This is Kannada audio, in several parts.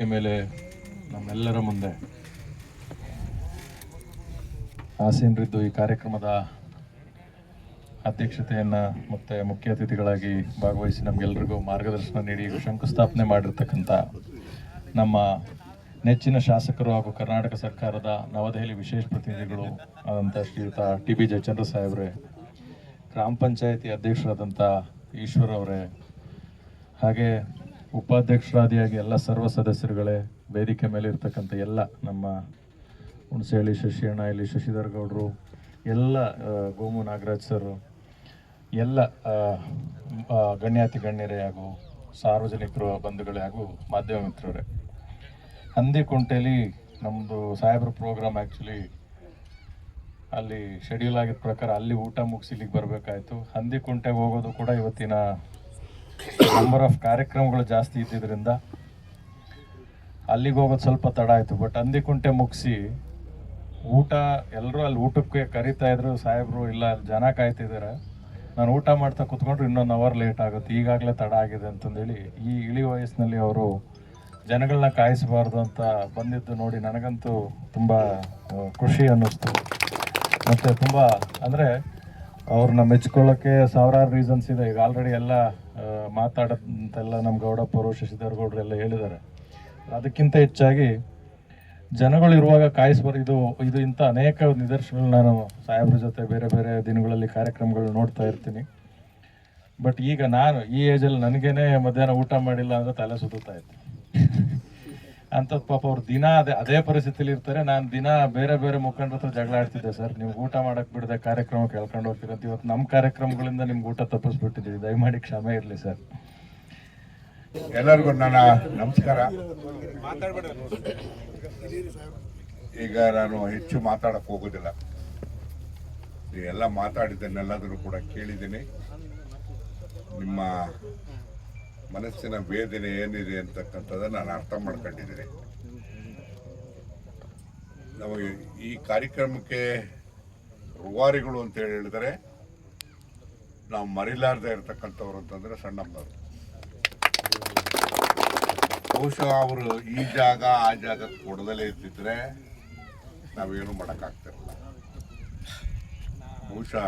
ವೇದಿಕೆ ಮೇಲೆ ನಮ್ಮೆಲ್ಲರ ಮುಂದೆ ಆಸೀನರಿದ್ದು ಈ ಕಾರ್ಯಕ್ರಮದ ಅಧ್ಯಕ್ಷತೆಯನ್ನು ಮತ್ತು ಮುಖ್ಯ ಅತಿಥಿಗಳಾಗಿ ಭಾಗವಹಿಸಿ ನಮಗೆಲ್ಲರಿಗೂ ಮಾರ್ಗದರ್ಶನ ನೀಡಿ ಶಂಕುಸ್ಥಾಪನೆ ಮಾಡಿರ್ತಕ್ಕಂಥ ನಮ್ಮ ನೆಚ್ಚಿನ ಶಾಸಕರು ಹಾಗೂ ಕರ್ನಾಟಕ ಸರ್ಕಾರದ ನವದೆಹಲಿ ವಿಶೇಷ ಪ್ರತಿನಿಧಿಗಳು ಆದಂಥ ಶ್ರೀಯುತ ಟಿ ಬಿ ಜಯಚಂದ್ರ ಸಾಹೇಬ್ರೆ, ಗ್ರಾಮ ಪಂಚಾಯತಿ ಅಧ್ಯಕ್ಷರಾದಂಥ ಈಶ್ವರ್ ಅವರೇ, ಹಾಗೆ ಉಪಾಧ್ಯಕ್ಷರಾದಿಯಾಗಿ ಎಲ್ಲ ಸರ್ವ ಸದಸ್ಯರುಗಳೇ ವೇದಿಕೆ ಮೇಲೆ ಇರ್ತಕ್ಕಂಥ ಎಲ್ಲ ನಮ್ಮ ಹುಣಸೇಹಳ್ಳಿ ಶಶಿಯಣ್ಣ, ಇಲ್ಲಿ ಶಶಿಧರ್ ಗೌಡರು ಎಲ್ಲ ಗೋಮು ನಾಗರಾಜ್ ಸರ್, ಎಲ್ಲ ಗಣ್ಯಾತಿ ಗಣ್ಯರೇ ಹಾಗೂ ಸಾರ್ವಜನಿಕರು, ಬಂಧುಗಳೇ ಹಾಗೂ ಮಾಧ್ಯಮ ಮಿತ್ರರೇ. ಹಂದಿಕುಂಟೆಲಿ ನಮ್ಮದು ಸಾಹೇಬ್ರ ಪ್ರೋಗ್ರಾಮ್ ಆ್ಯಕ್ಚುಲಿ ಅಲ್ಲಿ ಶೆಡ್ಯೂಲ್ ಆಗಿದ್ದ ಪ್ರಕಾರ ಅಲ್ಲಿ ಊಟ ಮುಗಿಸಿ ಇಲ್ಲಿಗೆ ಬರಬೇಕಾಯ್ತು. ಹಂದಿಕುಂಟೆಗೆ ಹೋಗೋದು ಕೂಡ ಇವತ್ತಿನ ನಂಬರ್ ಆಫ್ ಕಾರ್ಯಕ್ರಮಗಳು ಜಾಸ್ತಿ ಇದ್ದಿದ್ದರಿಂದ ಅಲ್ಲಿಗೆ ಹೋಗೋದು ಸ್ವಲ್ಪ ತಡ ಆಯಿತು. ಬಟ್ ಅಂದಿಕುಂಟೆ ಮುಗಿಸಿ ಊಟ ಎಲ್ಲರೂ ಅಲ್ಲಿ ಊಟಕ್ಕೆ ಕರಿತಾ ಇದ್ರು. ಸಾಹೇಬರು ಇಲ್ಲ ಅಲ್ಲಿ ಜನ ಕಾಯ್ತಿದ್ದಾರೆ ನಾನು ಊಟ ಮಾಡ್ತಾ ಕುತ್ಕೊಂಡ್ರೆ ಇನ್ನೊಂದು ಅವರ್ ಲೇಟ್ ಆಗುತ್ತೆ. ಈಗಾಗಲೇ ತಡ ಆಗಿದೆ ಅಂತಂದೇಳಿ ಈ ಇಳಿ ವಯಸ್ಸಿನಲ್ಲಿ ಅವರು ಜನಗಳನ್ನ ಕಾಯಿಸಬಾರ್ದು ಅಂತ ಬಂದಿದ್ದು ನೋಡಿ ನನಗಂತೂ ತುಂಬ ಖುಷಿ ಅನ್ನಿಸ್ತು. ಮತ್ತು ತುಂಬ ಅಂದರೆ ಅವ್ರನ್ನ ಮೆಚ್ಕೊಳ್ಳೋಕ್ಕೆ ಸಾವಿರಾರು ರೀಸನ್ಸ್ ಇದೆ. ಈಗ ಆಲ್ರೆಡಿ ಎಲ್ಲ ಆ, ಮಾತಾಡೋದಂತೆಲ್ಲ ನಮ್ಮ ಗೌಡಪ್ಪರು ಶಶಿಧರ್ ಗೌಡರು ಎಲ್ಲ ಹೇಳಿದ್ದಾರೆ. ಅದಕ್ಕಿಂತ ಹೆಚ್ಚಾಗಿ ಜನಗಳು ಇರುವಾಗ ಕಾಯಿಸ್ಬಾರ ಇದು ಇದು ಇಂಥ ಅನೇಕ ನಿದರ್ಶನಗಳು ನಾನು ಸಾಹೇಬ್ರ ಜೊತೆ ಬೇರೆ ಬೇರೆ ದಿನಗಳಲ್ಲಿ ಕಾರ್ಯಕ್ರಮಗಳು ನೋಡ್ತಾ ಇರ್ತೀನಿ. ಬಟ್ ಈಗ ನಾನು ಈ ಏಜಲ್ಲಿ ನನಗೇನೆ ಮಧ್ಯಾಹ್ನ ಊಟ ಮಾಡಿಲ್ಲ ಅಂದರೆ ತಲೆ ಸುತ್ತಾ ಇತ್ತು ಅಂಥದ್ದು ಪಾಪ ಅವ್ರು ದಿನ ಅದೇ ಅದೇ ಪರಿಸ್ಥಿತಿಲಿ ಇರ್ತಾರೆ. ನಾನು ದಿನ ಬೇರೆ ಬೇರೆ ಮುಖಂಡರ ಹತ್ರ ಜಗಳ ಆಡ್ತಿದ್ದೆ ಸರ್. ನೀವು ಊಟ ಮಾಡಕ್ ಬಿಡದೆ ಕಾರ್ಯಕ್ರಮ ಕೇಳ್ಕೊಂಡು ಹೋಗ್ತಿರೋದು. ಇವತ್ತು ನಮ್ಮ ಕಾರ್ಯಕ್ರಮಗಳಿಂದ ನಿಮ್ಗೆ ಊಟ ತಪ್ಪಿಸ್ಬಿಟ್ಟಿದ್ದೀವಿ. ದಯಮಾಡಿ ಕ್ಷಮೆ ಇರಲಿ ಸರ್. ಎಲ್ಲರಿಗೂ ನನ್ನ ನಮಸ್ಕಾರ. ಈಗ ನಾನು ಹೆಚ್ಚು ಮಾತಾಡಕ್ ಹೋಗೋದಿಲ್ಲ. ನೀವೆಲ್ಲ ಮಾತಾಡಿದ್ದನ್ನೆಲ್ಲದನ್ನು ಕೂಡ ಕೇಳಿದ್ದೀನಿ. ನಿಮ್ಮ ಮನಸ್ಸಿನ ವೇದನೆ ಏನಿದೆ ಅಂತಕ್ಕಂಥದ್ದನ್ನು ನಾನು ಅರ್ಥ ಮಾಡ್ಕೊಂಡಿದ್ದೀನಿ. ನಮಗೆ ಈ ಕಾರ್ಯಕ್ರಮಕ್ಕೆ ರೂವಾರಿಗಳು ಅಂತ ಹೇಳಿ ಹೇಳಿದರೆ ನಾವು ಮರಿಲಾರ್ದೆ ಇರತಕ್ಕಂಥವ್ರು ಅಂತಂದರೆ ಸಣ್ಣಮ್ಮನವರು ಬಹುಶಃ ಅವರು ಈ ಜಾಗ, ಆ ಜಾಗ ಕೊಡದಲ್ಲೇ ಇದ್ದಿದ್ರೆ ನಾವೇನು ಮಾಡೋಕ್ಕಾಗ್ತಿರಲ್ಲ. ಬಹುಶಃ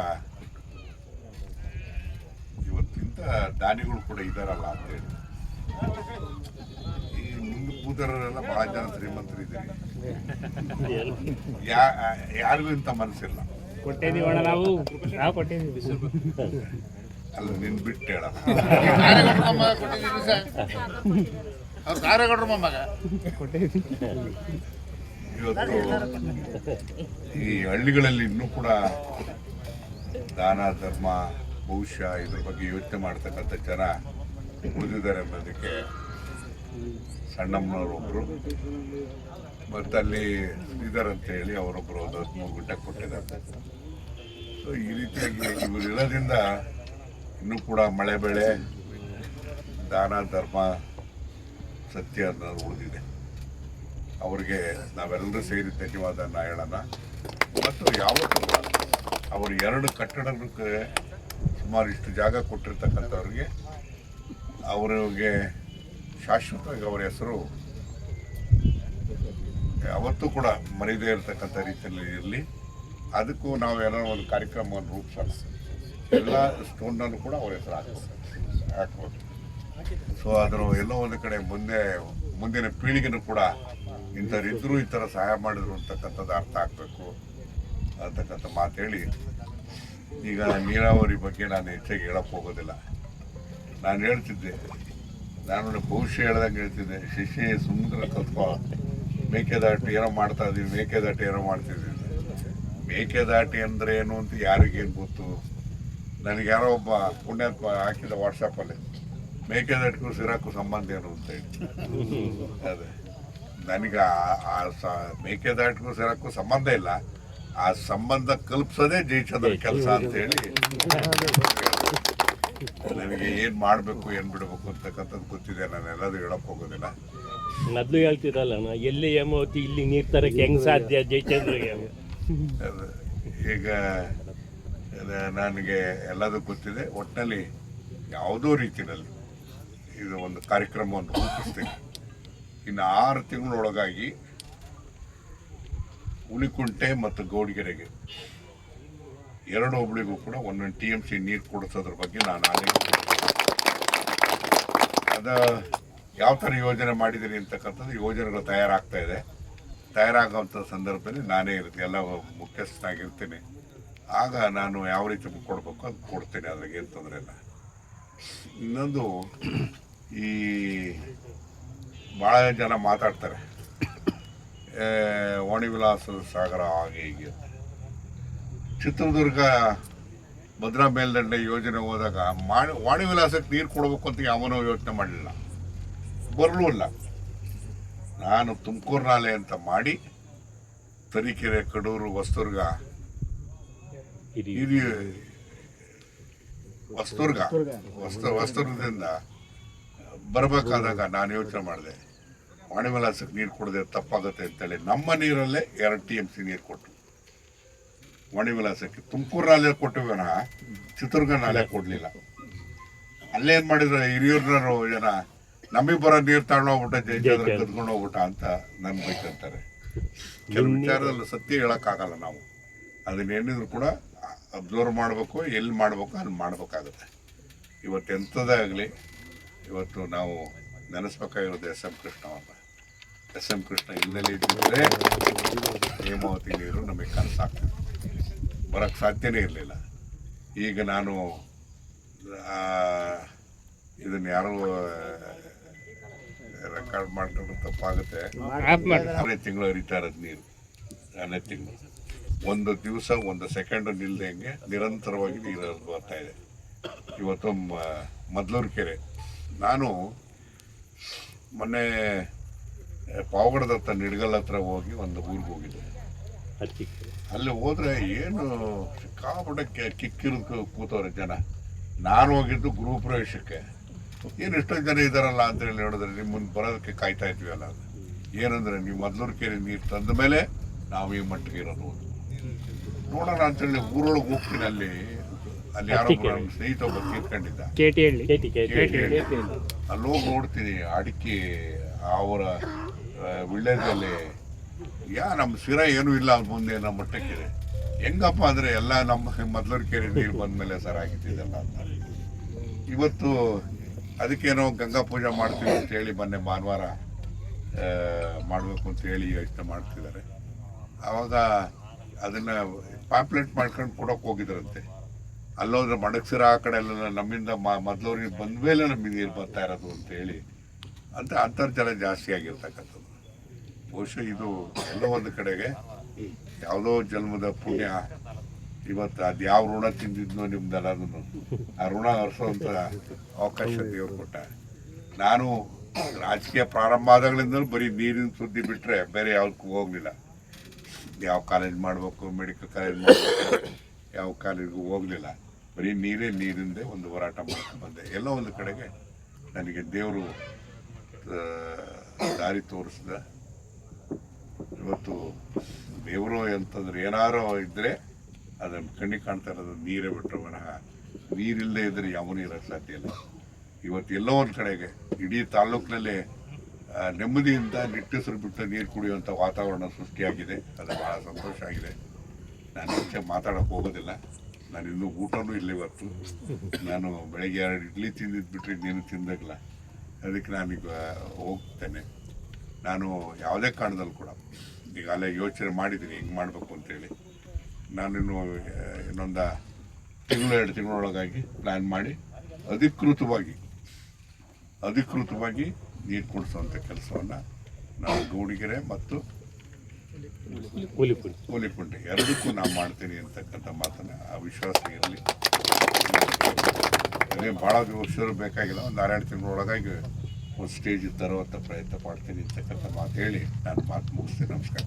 ದಾನಿಗಳು ಕೂಡ ಇದಾರಲ್ಲ ಅಂತೇಳಿ ಈ ಮುಂದೆ ಕೂದರೆಲ್ಲ ಬಹಳ ಜನ ಶ್ರೀಮಂತರಿದ್ದೀರಿ ಯಾ ಯಾರಿಗೂ ಇಂಥ ಮನಸ್ಸಿಲ್ಲ. ಅಲ್ಲ ನಿನ್ ಬಿಟ್ಟು ಹೇಳ. ಅವ್ರ ಕಾರ್ಯಗೌಡ್ರ ಮೊಮ್ಮಗ ಇವತ್ತು ಈ ಹಳ್ಳಿಗಳಲ್ಲಿ ಇನ್ನೂ ಕೂಡ ದಾನ ಧರ್ಮ ಬಹುಶಃ ಇದ್ರ ಬಗ್ಗೆ ಯೋಚನೆ ಮಾಡ್ತಕ್ಕಂಥ ಜನ ಉಳಿದಿದ್ದಾರೆ ಅನ್ನೋದಕ್ಕೆ ಸಣ್ಣಮ್ಮನವರೊಬ್ಬರು ಮತ್ತು ಅಲ್ಲಿ ಅಂತ ಹೇಳಿ ಅವರೊಬ್ಬರು ಒಂದು ಹದಿಮೂರು ಗುಡ್ಡ ಕೊಟ್ಟಿದ್ದಾರೆ. ಸೊ ಈ ರೀತಿಯಾಗಿ ಇವರು ಇರೋದ್ರಿಂದ ಇನ್ನೂ ಕೂಡ ಮಳೆ ಬೆಳೆ, ದಾನ, ಧರ್ಮ, ಸತ್ಯ ಅನ್ನೋದು ಉಳಿದಿದೆ. ಅವರಿಗೆ ನಾವೆಲ್ಲರೂ ಸೇರಿ ಧನ್ಯವಾದ ಹೇಳೋಣ ಮತ್ತು ಯಾವತ್ತೂ ಅವರು ಎರಡು ಕಟ್ಟಡಕ್ಕೆ ಸುಮಾರು ಇಷ್ಟು ಜಾಗ ಕೊಟ್ಟಿರ್ತಕ್ಕಂಥವ್ರಿಗೆ ಅವರಿಗೆ ಶಾಶ್ವತವಾಗಿ ಅವರ ಹೆಸರು ಯಾವತ್ತೂ ಕೂಡ ಮರೆಯದೇ ಇರತಕ್ಕಂಥ ರೀತಿಯಲ್ಲಿ ಇರಲಿ. ಅದಕ್ಕೂ ನಾವು ಏನೋ ಒಂದು ಕಾರ್ಯಕ್ರಮವನ್ನು ರೂಪಿಸೋಣ. ಎಲ್ಲ ಸ್ಟೋನ್ನಲ್ಲೂ ಕೂಡ ಅವ್ರ ಹೆಸರು ಹಾಕಿಸ್ತಾರೆ ಹಾಕ್ಬೋದು. ಸೊ ಅದರ ಎಲ್ಲೋ ಒಂದು ಕಡೆ ಮುಂದೆ, ಮುಂದಿನ ಪೀಳಿಗೆನೂ ಕೂಡ ಇಂಥವ್ರಿದ್ದರೂ ಈ ಥರ ಸಹಾಯ ಮಾಡಿದ್ರು ಅಂತಕ್ಕಂಥದ್ದು ಅರ್ಥ ಆಗಬೇಕು ಅಂತಕ್ಕಂಥ ಮಾತು ಹೇಳಿ ಈಗ ನೀರಾವರಿ ಬಗ್ಗೆ ನಾನು ಹೆಚ್ಚಾಗಿ ಹೇಳಕ್ಕೆ ಹೋಗೋದಿಲ್ಲ. ನಾನು ಹೇಳ್ತಿದ್ದೆ ನಾನು ಭವಿಷ್ಯ ಹೇಳ್ದಂಗೆ ಹೇಳ್ತಿದ್ದೆ ಶಿಶಿ ಸುಮ್ಮನೆ ಕಲ್ತ್ಕೊ ಮೇಕೆದಾಟು ಏನೋ ಮಾಡ್ತಾ ಇದ್ದೀವಿ ಮೇಕೆದಾಟು ಏನೋ ಮಾಡ್ತಿದ್ದೀವಿ ಮೇಕೆದಾಟಿ ಅಂದ್ರೆ ಏನು ಅಂತ ಯಾರಿಗೇನು ಗೊತ್ತು? ನನಗೆ ಯಾರೋ ಒಬ್ಬ ಪುಣ್ಯಾತ್ಮ ಹಾಕಿದ ವಾಟ್ಸಪ್ಪಲ್ಲಿ ಮೇಕೆದಾಟಿಗೂ ಸಿರಾಕು ಸಂಬಂಧ ಏನು ಅಂತ ಹೇಳಿ ಅದೇ. ನನಗೆ ಆ- ಮೇಕೆದಾಟಿಗೂ ಸಿರಾಕು ಸಂಬಂಧ ಇಲ್ಲ. ಆ ಸಂಬಂಧ ಕಲ್ಪಿಸೋದೇ ಜಯಚಂದ್ರ ಕೆಲಸ ಅಂತ ಹೇಳಿ ನನಗೆ ಏನ್ ಮಾಡ್ಬೇಕು ಏನ್ ಬಿಡಬೇಕು ಅಂತಕ್ಕಂಥದ್ದು ಗೊತ್ತಿದೆ ನಾನು ಎಲ್ಲದೂ ಹೇಳಕ್ ಹೋಗೋದಿಲ್ಲ. ಮೊದ್ಲು ಹೇಳ್ತಿರಲ್ಲ ಎಲ್ಲಿ ಹೇಮಾವತಿ ಇಲ್ಲಿ ನೀರ್ ತರಕ್ಕೆ ಹೆಂಗ್ ಸಾಧ್ಯ ಜಯಚಂದ್ರಿಗೆ? ಈಗ ನನಗೆ ಎಲ್ಲದೂ ಗೊತ್ತಿದೆ ಒಟ್ಟಿನಲ್ಲಿ ಯಾವುದೋ ರೀತಿಯಲ್ಲಿ ಇದು ಒಂದು ಕಾರ್ಯಕ್ರಮವನ್ನು ರೂಪಿಸ್ತೀನಿ. ಇನ್ನು ಆರು ತಿಂಗಳೊಳಗಾಗಿ ಹುಲಿಕುಂಟೆ ಮತ್ತು ಗೌಡಿಗೆರೆಗೆ. ಎರಡು ಹೋಬಳಿಗೂ ಕೂಡ ಒಂದೊಂದು ಟಿ ಎಂ ಸಿ ನೀರು ಕೊಡಿಸೋದ್ರ ಬಗ್ಗೆ ನಾನು ಆಲೋಚನೆ ಅದು ಯಾವ ಥರ ಯೋಜನೆ ಮಾಡಿದ್ದೀನಿ ಅಂತಕ್ಕಂಥದ್ದು ಯೋಜನೆಗಳು ತಯಾರಾಗ್ತಾ ಇದೆ. ತಯಾರಾಗುವಂಥ ಸಂದರ್ಭದಲ್ಲಿ ನಾನೇ ಇರ್ತೀನಿ ಎಲ್ಲ ಮುಖ್ಯಸ್ಥನಾಗಿರ್ತೀನಿ. ಆಗ ನಾನು ಯಾವ ರೀತಿ ಕೊಡಬೇಕು ಅದು ಕೊಡ್ತೀನಿ ಅದ್ರಾಗೆ ಏನು ತೊಂದರೆ ಇಲ್ಲ. ಇನ್ನೊಂದು ಈ ಭಾಳ ಜನ ಮಾತಾಡ್ತಾರೆ. ವಾಣಿವಿಲಾಸ ಸಾಗರ ಹಾಗೆ ಹೀಗೆ. ಚಿತ್ರದುರ್ಗ ಭದ್ರಾ ಮೇಲ್ದಂಡೆ ಯೋಜನೆ ಹೋದಾಗ ಮಾಣಿ ವಾಣಿವಿಲಾಸಕ್ಕೆ ನೀರು ಕೊಡಬೇಕು ಅಂತ ಯಾವನೋ ಯೋಚನೆ ಮಾಡಲಿಲ್ಲ. ಬರಲೂ ಇಲ್ಲ. ನಾನು ತುಮಕೂರು ನಾಲೆ ಅಂತ ಮಾಡಿ ತರೀಕೆರೆ ಕಡೂರು ಹೊಸದುರ್ಗ. ವಸ್ತುರ್ಗ ಹಿರಿಯ ಹೊಸದುರ್ಗ. ಹೊಸ ಹೊಸದುರ್ಗದಿಂದ ಬರಬೇಕಾದಾಗ ನಾನು ಯೋಚನೆ ಮಾಡಿದೆ. ವಾಣಿವಿಲಾಸಕ್ಕೆ ನೀರು ಕೊಡದೆ ತಪ್ಪಾಗುತ್ತೆ ಅಂತೇಳಿ ನಮ್ಮ ನೀರಲ್ಲೇ ಎರಡು ಟಿ ಎಂ ಸಿ ನೀರು ಕೊಟ್ಟರು ವಾಣಿವಿಲಾಸಕ್ಕೆ ತುಮಕೂರು ನಾಲೆ ಕೊಟ್ಟು ವಿನಃ ಚಿತ್ರದುರ್ಗ ನಾಲೆ ಕೊಡಲಿಲ್ಲ. ಅಲ್ಲೇನ್ ಮಾಡಿದ್ರು ಹಿರಿಯೂರ್ನವರು ಜನ ನಮಗೆ ಬರೋ ನೀರು ತಗೊಂಡೋಗ್ಬಿಟ್ಟ ಜೈಜಾದ್ರ ಕದ್ಕೊಂಡು ಹೋಗ್ಬಿಟ್ಟ ಅಂತ ನನ್ ಬೈಕಂತಾರೆ ಕೆಲವು ವಿಚಾರದಲ್ಲಿ ಸತ್ಯ ಹೇಳೋಕ್ಕಾಗಲ್ಲ ನಾವು. ಅದನ್ನೇನಿದ್ರು ಕೂಡ ಅಬ್ಸರ್ವ್ ಮಾಡಬೇಕು ಎಲ್ಲಿ ಮಾಡಬೇಕು ಅಲ್ಲಿ ಮಾಡಬೇಕಾಗುತ್ತೆ. ಇವತ್ತು ಎಂಥದೇ ಆಗಲಿ ಇವತ್ತು ನಾವು ನೆನೆಸ್ಬೇಕಾಗಿರೋದು S M S M Krishna ಹಿನ್ನೆಲೆ ಇದ್ದಿದ್ರೆ ಹೇಮಾವತಿ ನೀರು ನಮಗೆ ಕನಸಾಗ್ತದೆ ಬರೋಕ್ಕೆ ಸಾಧ್ಯನೇ ಇರಲಿಲ್ಲ. ಈಗ ನಾನು ಇದನ್ನು ಯಾರೂ ರೆಕಾರ್ಡ್ ಮಾಡ್ಕೊಂಡು ತಪ್ಪಾಗುತ್ತೆ. ಆರನೇ ತಿಂಗಳು ಹರಿತಾ ಇರೋದು ನೀರು. ಆರನೇ ತಿಂಗಳು. ಒಂದು ದಿವಸ, ಒಂದು ಸೆಕೆಂಡ್ ನಿಲ್ಲದಂಗೆ ನಿರಂತರವಾಗಿ ನೀರು ಹರಿದು ಬರ್ತಾ ಇದೆ. ಇವತ್ತು ಮದ್ಲೂರು ಕೆರೆ ನಾನು ಮೊನ್ನೆ ಪಾವಗಡದ ಹತ್ರ ನಿಡ್ಗಲ್ ಹತ್ರ ಹೋಗಿ ಒಂದು ಊರಿಗೆ ಹೋಗಿದ್ದೆ. ಅಲ್ಲಿ ಹೋದ್ರೆ ಏನು ಸಿಕ್ಕಾಪಟ್ಟೆ ಕಿಕ್ಕಿರೋದು ಕೂತವ್ರೆ ಜನ. ನಾನು ಹೋಗಿದ್ದು ಗೃಹ ಪ್ರವೇಶಕ್ಕೆ. ಏನು ಎಷ್ಟೋ ಜನ ಇದಾರಲ್ಲ ಅಂತ ಹೇಳಿ ಹೇಳಿದ್ರೆ ಮುಂದೆ ಬರೋದಕ್ಕೆ ಕಾಯ್ತಾ ಇದ್ವಿ ಅಲ್ಲ ಅಂತ. ಏನಂದ್ರೆ ನೀವು ಮೊದಲೂರು ಕೆರೆ ನೀರು ತಂದ ಮೇಲೆ ನಾವು ಈ ಮಟ್ಟಿಗೆ ಇರೋದು ನೋಡೋಣ ಅಂತೇಳಿ ಊರೊಳಗೆ ಹೋಗ್ತೀನಿ ಅಲ್ಲಿ. ಅಲ್ಲಿ ಯಾರೋ ನನ್ನ ಸ್ನೇಹಿತ ಒಬ್ಬ ತೀರ್ಕೊಂಡಿದ್ದ. ಅಲ್ಲಿ ಹೋಗಿ ನೋಡ್ತೀನಿ ಅಡಿಕೆ ಅವರ ವಿಳ್ಯದಲ್ಲಿ ಯಾ ನಮ್ಮ ಶಿರ ಏನೂ ಇಲ್ಲ ಅವ್ರ ಮುಂದೆ ನಮ್ಮ ಮಟ್ಟಕ್ಕಿದೆ ಹೆಂಗಪ್ಪ ಅಂದ್ರೆ ಎಲ್ಲ ನಮ್ಮ ಮೊದಲರ ಕೆರೆ ನೀರು ಬಂದ್ಮೇಲೆ ಸರ್ ಆಗಿದ್ದಿದ್ದಲ್ಲ ಅಂತ. ಇವತ್ತು ಅದಕ್ಕೇನೋ ಗಂಗಾ ಪೂಜೆ ಮಾಡ್ತೀವಿ ಅಂತ ಹೇಳಿ ಮೊನ್ನೆ ಭಾನುವಾರ ಮಾಡಬೇಕು ಅಂತ ಹೇಳಿ ಯೋಚನೆ ಮಾಡ್ತಿದ್ದಾರೆ. ಆವಾಗ ಅದನ್ನ ಪಾಂಪ್ಲೆಟ್ ಮಾಡ್ಕೊಂಡು ಕೊಡೋಕೆ ಹೋಗಿದ್ರಂತೆ. ಅಲ್ಲೋದ್ರೆ ಮಡಗ್ಸಿರ ಆ ಕಡೆ ಎಲ್ಲ ನಮ್ಮಿಂದ ಮೊದಲವ್ರಿಗೆ ಬಂದ ಮೇಲೆ ನಮಗೆ ನೀರು ಬರ್ತಾ ಇರೋದು ಅಂತ ಹೇಳಿ, ಅಂತ ಅಂತರ್ಜಲ ಜಾಸ್ತಿ ಆಗಿರ್ತಕ್ಕಂಥದ್ದು. ಬಹುಶಃ ಇದು ಎಲ್ಲೋ ಒಂದು ಕಡೆಗೆ ಯಾವುದೋ ಜನ್ಮದ ಪುಣ್ಯ. ಇವತ್ತು ಅದು ಯಾವ ಋಣ ತಿಂದಿದ್ನೋ ನಿಮ್ದೆಲ್ಲದನ್ನು ಆ ಋಣ ಹರಿಸೋಂಥ ಅವಕಾಶ ದೇವ್ರು ಕೊಟ್ಟ. ನಾನು ರಾಜಕೀಯ ಪ್ರಾರಂಭ ಆದಾಗಲಿಂದಲೂ ಬರೀ ನೀರಿನ ಸುದ್ದಿ ಬಿಟ್ಟರೆ ಬೇರೆ ಯಾವ್ದಕ್ಕೂ ಹೋಗಲಿಲ್ಲ. ಯಾವ ಕಾಲೇಜ್ ಮಾಡಬೇಕು, ಮೆಡಿಕಲ್ ಕಾಲೇಜ್ ಮಾಡಬೇಕು, ಯಾವ ಕಾಲೇಜ್ಗೂ ಹೋಗಲಿಲ್ಲ. ಬರೀ ನೀರೇ ನೀರಿಂದೇ ಒಂದು ಹೋರಾಟ ಮಾಡ್ಕೊಂಡು ಬಂದೆ. ಎಲ್ಲೋ ಒಂದು ಕಡೆಗೆ ನನಗೆ ದೇವರು ದಾರಿ ತೋರಿಸಿದ ಇವತ್ತು ದೇವರು ಅಂತಂದ್ರೆ ಏನಾರೋ ಇದ್ರೆ ಅದನ್ನು ಕಣ್ಣಿಗೆ ಕಾಣ್ತಾ ಇರೋದು ನೀರೇ ಬಿಟ್ಟರೆ ಮನಃ. ನೀರಿಲ್ಲದೆ ಇದ್ರೆ ಯಾವನೂ ಇರೋಕ್ಕೆ ಸಾಧ್ಯ ಇಲ್ಲ. ಇವತ್ತು ಎಲ್ಲೋ ಒಂದು ಕಡೆಗೆ, ಇಡೀ ತಾಲೂಕಿನಲ್ಲಿ ನೆಮ್ಮದಿಯಿಂದ ನಿಟ್ಟುಸಿರು ಬಿಟ್ಟು ನೀರು ಕುಡಿಯುವಂಥ ವಾತಾವರಣ ಸೃಷ್ಟಿಯಾಗಿದೆ. ಅದು ಬಹಳ ಸಂತೋಷ ಆಗಿದೆ. ನಾನು ಹೆಚ್ಚೆ ಮಾತಾಡೋಕೆ ಹೋಗೋದಿಲ್ಲ. ನಾನು ಇನ್ನೂ ಊಟನೂ ಇಲ್ಲ ಇವತ್ತು. ನಾನು ಬೆಳಗ್ಗೆ ಎರಡು ಇಡ್ಲಿ ತಿಂದಿದ್ದು ಬಿಟ್ಟರೆ ನೀನು ತಿಂದಾಗಲ್ಲ ಅದಕ್ಕೆ ನಾನೀಗ ಹೋಗ್ತೇನೆ. ನಾನು ಯಾವುದೇ ಕಾರಣದಲ್ಲೂ ಕೂಡ ಈಗಾಗಲೇ ಯೋಚನೆ ಮಾಡಿದ್ದೀನಿ ಹಿಂಗೆ ಮಾಡಬೇಕು ಅಂತೇಳಿ. ನಾನಿನ್ನು ಇನ್ನು ಇನ್ನೊಂದು ತಿಂಗಳು ಎರಡು ತಿಂಗಳೊಳಗಾಗಿ ಪ್ಲ್ಯಾನ್ ಮಾಡಿ ಅಧಿಕೃತವಾಗಿ ಅಧಿಕೃತವಾಗಿ ನೀರು ಕೊಡಿಸುವಂಥ ಕೆಲಸವನ್ನು ನಾವು ಗೌಡಿಗೆರೆ ಮತ್ತು ಕೂಲಿಪುಡಿ. ಎರಡಕ್ಕೂ ನಾವು ಮಾಡ್ತೀನಿ ಅಂತಕ್ಕಂಥ ಮಾತನ್ನು ಆ ವಿಶ್ವಾಸ ಇರಲಿ. ಅದೇ ಭಾಳ ವರ್ಷರು ಬೇಕಾಗಿಲ್ಲ ಒಂದು ಆರೆರಡು ತಿಂಗಳೊಳಗಾಗಿ ಒಂದು ಸ್ಟೇಜ್ ತರುವಂಥ ಪ್ರಯತ್ನ ಮಾಡ್ತೀನಿ ಅಂತಕ್ಕಂಥ ಮಾತು ಹೇಳಿ ನಾನು ಮಾತು ಮುಗಿಸ್ತೀನಿ. ನಮಸ್ಕಾರ.